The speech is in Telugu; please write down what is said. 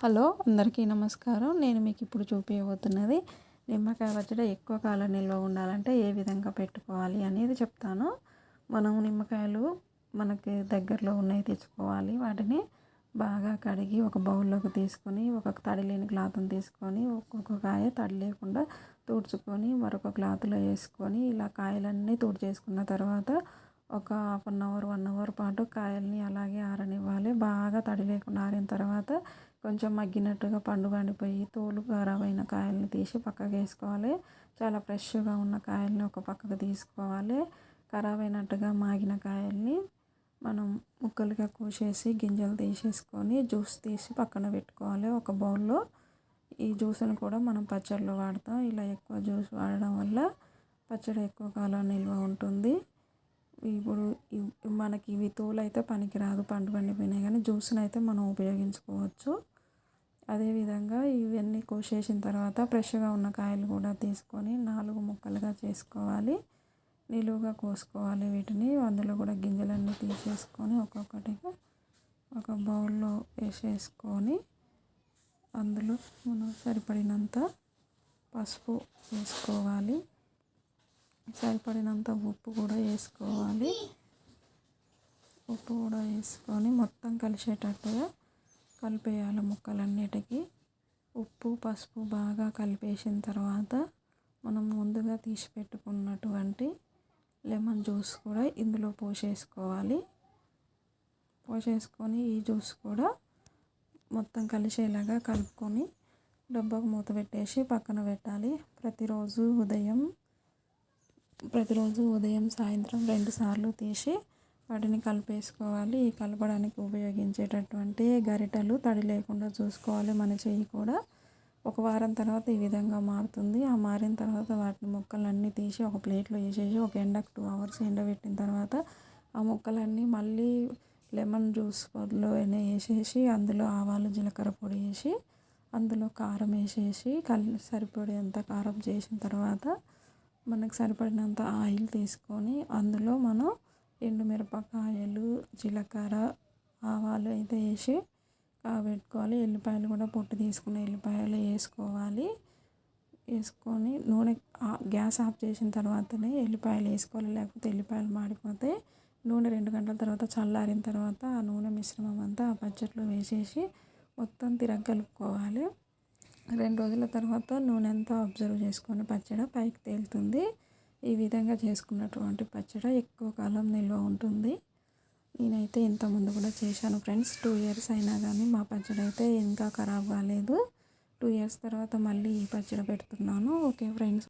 హలో అందరికీ నమస్కారం. నేను మీకు ఇప్పుడు చూపించబోతున్నది నిమ్మకాయ పచ్చడి ఎక్కువ కాలం నిల్వ ఉండాలంటే ఏ విధంగా పెట్టుకోవాలి అనేది చెప్తాను. మనం నిమ్మకాయలు మనకి దగ్గరలో ఉన్నాయి తెచ్చుకోవాలి. వాటిని బాగా కడిగి ఒక బౌల్లోకి తీసుకొని ఒక తడి లేని క్లాత్ని తీసుకొని ఒక్కొక్క కాయ తడి లేకుండా తుడుచుకొని మరొక క్లాత్లో వేసుకొని ఇలా కాయలన్నీ తుడిచేసుకున్న తర్వాత ఒక half an hour one hour పాటు కాయల్ని అలాగే ఆరనివ్వాలి. బాగా తడి లేకుండా ఆరిన తర్వాత కొంచెం మగ్గినట్టుగా పండు పండిపోయి తోలు ఖరాబైన కాయల్ని తీసి పక్కకు వేసుకోవాలి. చాలా ఫ్రెష్గా ఉన్న కాయల్ని ఒక పక్కకు తీసుకోవాలి. ఖరాబ్ అయినట్టుగా మాగిన కాయల్ని మనం ముక్కలుగా కోసేసి గింజలు తీసేసుకొని జ్యూస్ తీసి పక్కన పెట్టుకోవాలి. ఒక బౌల్లో ఈ జ్యూస్ని కూడా మనం పచ్చళ్ళు వాడతాం. ఇలా ఎక్కువ జ్యూస్ వాడడం వల్ల పచ్చడి ఎక్కువ కాలం నిల్వ ఉంటుంది. ఇప్పుడు మనకి ఇవి తోలు అయితే పనికిరాదు పండు పండిపోయినాయి కానీ జ్యూస్ని అయితే మనం ఉపయోగించుకోవచ్చు. అదేవిధంగా ఇవన్నీ కోసేసిన తర్వాత ఫ్రెష్గా ఉన్న కాయలు కూడా తీసుకొని నాలుగు ముక్కలుగా చేసుకోవాలి. నిలువుగా కోసుకోవాలి వీటిని. అందులో కూడా గింజలన్నీ తీసేసుకొని ఒక్కొక్కటిగా ఒక బౌల్లో వేసేసుకొని అందులో మనం సరిపడినంత పసుపు వేసుకోవాలి. సరిపడినంత ఉప్పు కూడా వేసుకోవాలి. ఉప్పు కూడా వేసుకొని మొత్తం కలిసేటట్టుగా కలిపేయాలి ముక్కలన్నిటికీ. ఉప్పు పసుపు బాగా కలిపేసిన తర్వాత మనం ముందుగా తీసి పెట్టుకున్నటువంటి లెమన్ జ్యూస్ కూడా ఇందులో పోసేసుకోవాలి. పోసేసుకొని ఈ జ్యూస్ కూడా మొత్తం కలిసేలాగా కలుపుకొని డబ్బాకు మూత పెట్టేసి పక్కన పెట్టాలి. ప్రతిరోజు ఉదయం ప్రతిరోజు ఉదయం సాయంత్రం రెండు సార్లు తీసి వాటిని కలిపేసుకోవాలి. ఈ కలపడానికి ఉపయోగించేటటువంటి గరిటెలు తడి లేకుండా చూసుకోవాలి మన చెయ్యి కూడా. ఒక వారం తర్వాత ఈ విధంగా మారుతుంది. ఆ మారిన తర్వాత వాటిని ముక్కలన్నీ తీసి ఒక ప్లేట్లో వేసేసి ఒక ఎండకు టూ అవర్స్ ఎండబెట్టిన తర్వాత ఆ ముక్కలన్నీ మళ్ళీ లెమన్ జ్యూస్ పొడిలో వేసేసి అందులో ఆవాలు జీలకర్ర పొడి వేసి అందులో కారం వేసేసి కల్ సరిపడేంత కారం చేసిన తర్వాత మనకు సరిపడినంత ఆయిల్ తీసుకొని అందులో మనం ఎండుమిరపకాయలు జీలకర్ర ఆవాలు అయితే వేసి పెట్టుకోవాలి ఎల్లిపాయలు కూడా పొట్టు తీసుకుని ఎల్లిపాయలు వేసుకోవాలి. వేసుకొని నూనె గ్యాస్ ఆఫ్ చేసిన తర్వాతనే ఎల్లిపాయలు వేసుకోవాలి. లేకపోతే ఎల్లిపాయలు మాడిపోతే నూనె రెండు గంటల తర్వాత చల్లారిన తర్వాత ఆ నూనె మిశ్రమం అంతా ఆ పచ్చట్లో వేసేసి మొత్తం తిరగలుపుకోవాలి రెండు రోజుల తర్వాత నూనె అంతా అబ్జర్వ్ చేసుకొని పచ్చడి పైకి తేలుతుంది. ఈ విధంగా చేసుకున్నటువంటి పచ్చడి ఎక్కువ కాలం నిల్వ ఉంటుంది. నేనైతే ఇంతకుముందు కూడా చేశాను ఫ్రెండ్స్ టూ ఇయర్స్ అయినా కానీ మా పచ్చడి అయితే ఇంకా ఖరాబ్ కాలేదు. టూ ఇయర్స్ తర్వాత మళ్ళీ ఈ పచ్చడి పెడుతున్నాను. Okay friends